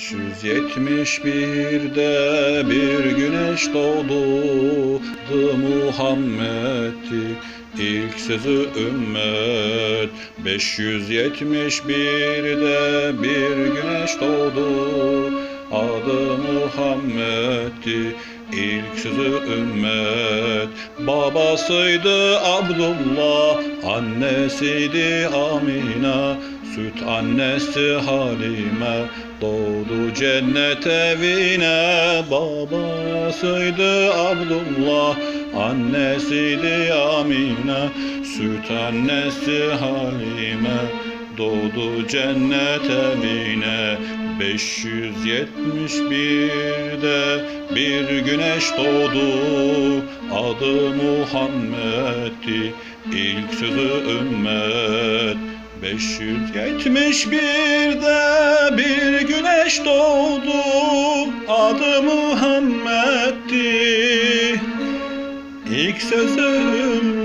571'de bir güneş doğdu. Muhammed'i ilk sözü ümmet. 571'de bir güneş doğdu. Adı Muhammed'i ilk sözü ümmet. Babasıydı Abdullah Annesiydi Amina Süt annesi Halime Doğdu cennet evine. Babasıydı Abdullah Annesiydi Amina Süt annesi Halime Doğdu cennet evine. 571'de bir güneş doğdu. Adı Muhammed'di ilk sözü ümmet 571'de bir güneş doğdu. Adı Muhammed'di. İlk sözü ümmet